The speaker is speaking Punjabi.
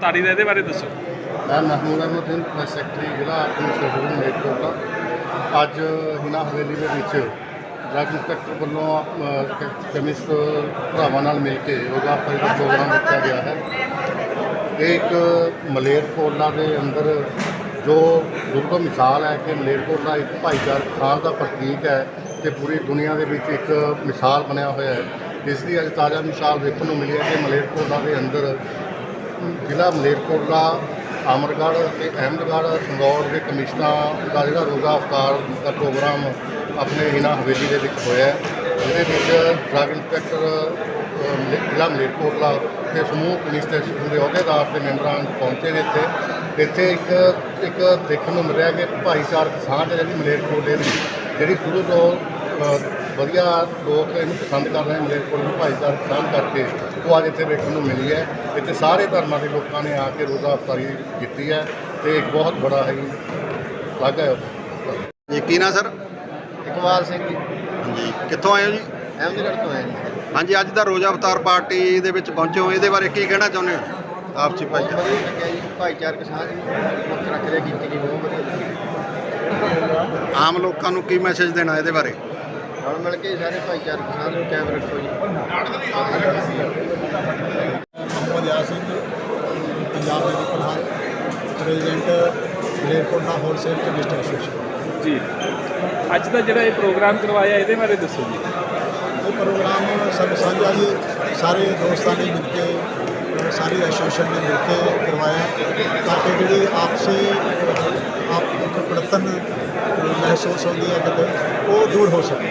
ਤਾਰੀ ਦਾ ਇਹਦੇ ਬਾਰੇ ਦੱਸੋ। ਮੈਂ ਮਹਿਮੂਦ ਅਹਿਮਦ ਪ੍ਰੈਸ ਸੈਕਟਰੀ ਜ਼ਿਲ੍ਹਾ ਆਪਣੀ ਸ਼ਹਿਰ ਮਲੇਰਕੋਟਲਾ ਅੱਜ ਹਿਨਾ ਹਵੇਲੀ ਦੇ ਵਿੱਚ ਡਰੱਗ ਇੰਸਪੈਕਟਰ ਵੱਲੋਂ ਕੈਮਿਸਟ ਭਰਾਵਾਂ ਨਾਲ ਮਿਲ ਕੇ ਉਹਦਾ ਦਾ ਪ੍ਰੋਗਰਾਮ ਦਿੱਤਾ ਗਿਆ ਹੈ। ਇਹ ਇੱਕ ਮਲੇਰਕੋਟਲਾ ਦੇ ਅੰਦਰ ਜੋ ਜ਼ੁਲਮ ਮਿਸਾਲ ਹੈ ਕਿ ਮਲੇਰਕੋਟਲਾ ਇੱਕ ਭਾਈਚਾਰਕ ਸਾਂਝ ਦਾ ਪ੍ਰਤੀਕ ਹੈ ਤੇ ਪੂਰੀ ਦੁਨੀਆ ਦੇ ਵਿੱਚ ਇੱਕ ਮਿਸਾਲ ਬਣਿਆ ਹੋਇਆ ਹੈ। ਇਸ ਦੀ ਅੱਜ ਤਾਜ਼ਾ ਮਿਸਾਲ ਵੇਖਣ ਨੂੰ ਮਿਲੀ ਹੈ ਕਿ ਮਲੇਰਕੋਟਲਾ ਦੇ ਅੰਦਰ ਜ਼ਿਲ੍ਹਾ ਮਲੇਰਕੋਟਲਾ ਅਮਰਗੜ੍ਹ ਤੇ ਅਹਿਮਦਗੜ੍ਹ ਸੰਗੌੜ ਦੇ ਕਮਿਸ਼ਨਾਂ ਦਾ ਜਿਹੜਾ ਰੋਜ਼ਾ ਅਫਤਾਰ ਦਾ ਪ੍ਰੋਗਰਾਮ ਆਪਣੇ ਇਹਨਾਂ ਹਵੇਲੀ ਦੇ ਵਿੱਚ ਹੋਇਆ ਹੈ। ਜਿਹਦੇ ਵਿੱਚ ਡਰੱਗ ਇੰਸਪੈਕਟਰ ਮਲੇ- ਜ਼ਿਲ੍ਹਾ ਮਲੇਰਕੋਟਲਾ ਤੇ ਸਮੂਹ ਪੁਲਿਸ ਸਟੇਸ਼ਨ ਦੇ ਅਹੁਦੇਦਾਰ ਤੇ ਮੈਂਬਰਾਂ ਪਹੁੰਚੇ ਨੇ ਇੱਥੇ ਇੱਥੇ ਇੱਕ ਇੱਕ ਦੇਖਣ ਨੂੰ ਮਿਲਿਆ ਕਿ ਭਾਈਚਾਰਕ ਸਾਂਝ ਜਿਹੜੀ ਮਲੇਰਕੋਟਲੇ ਦੀ, ਜਿਹੜੀ ਸ਼ੁਰੂ ਤੋਂ ਵਧੀਆ ਲੋਕ ਇਹਨੂੰ ਪਸੰਦ ਕਰ ਰਹੇ ਨੇ, ਮਲੇਰਕੋਟਲੇ ਨੂੰ ਭਾਈਚਾਰਕ ਸਾਂਝ ਕਰਕੇ ਉਹ ਅੱਜ ਇੱਥੇ ਵੇਖਣ ਨੂੰ ਮਿਲੀ ਹੈ। ਇੱਥੇ ਸਾਰੇ ਧਰਮਾਂ ਦੇ ਲੋਕਾਂ ਨੇ ਆ ਕੇ ਰੋਜ਼ਾ ਅਫਤਾਰੀ ਕੀਤੀ ਹੈ ਤੇ ਇੱਕ ਬਹੁਤ ਬੜਾ ਹੈ ਲੱਗਾ ਹੈ ਜੀ ਕੀ ਨਾਂ ਸਰ? ਇਕਬਾਲ ਸਿੰਘ ਜੀ। ਹਾਂਜੀ ਕਿੱਥੋਂ ਆਏ ਹੋ ਜੀ? ਅਹਿਮਦਗੜ੍ਹ ਤੋਂ ਆਏ ਜੀ। ਹਾਂਜੀ ਅੱਜ ਦਾ ਰੋਜ਼ਾ ਅਵਤਾਰ ਪਾਰਟੀ ਦੇ ਵਿੱਚ ਪਹੁੰਚੇ ਹੋ। ਇਹਦੇ ਬਾਰੇ ਕੀ ਕਹਿਣਾ ਚਾਹੁੰਦੇ ਹੋ? ਆਪਸੀ ਭਾਈ ਬਹੁਤ ਵਧੀਆ ਲੱਗਿਆ ਜੀ। ਭਾਈਚਾਰਕ ਸਾਂਝ ਮੁੱਖ ਰੱਖ ਕੇ ਕੀਤੀ ਗਈ ਬਹੁਤ ਵਧੀਆ ਆਮ ਲੋਕਾਂ ਨੂੰ ਕੀ ਮੈਸੇਜ ਦੇਣਾ ਇਹਦੇ ਬਾਰੇ? ਰਲ ਮਿਲ ਕੇ ਸਾਰੇ ਭਾਈਚਾਰਕ ਸਾਂਝ ਨੂੰ ਕਾਇਮ ਰੱਖੋ ਜੀ। ਮੁਹੰਮਦ ਯਾਸਿਨ ਪੰਜਾਬ ਦੇ ਪ੍ਰਧਾਨ president Malerkotla wholesale commission association ji ਅੱਜ ਦਾ ਜਿਹੜਾ ਇਹ ਪ੍ਰੋਗਰਾਮ ਕਰਵਾਇਆ ਇਹਦੇ ਬਾਰੇ ਦੱਸੋ ਜੀ। ਇਹ ਪ੍ਰੋਗਰਾਮ ਸਭ ਸਾਂਝਾ ਜੀ ਸਾਰੇ ਦੋਸਤਾਂ ਨੇ ਮਿਲ ਕੇ ਸਾਰੀ ਐਸੋਸੀਏਸ਼ਨ ਨੇ ਮਿਲ ਕੇ ਕਰਵਾਇਆ। ਤਾਂ ਕਿ ਜਿਹੜੀ ਆਪਸੀ ਆਪ ਕੜਤਨ ਮਹਿਸੂਸ ਹੁੰਦੀ ਹੈ ਕਿਤੇ ਉਹ ਦੂਰ ਹੋ ਸਕੇ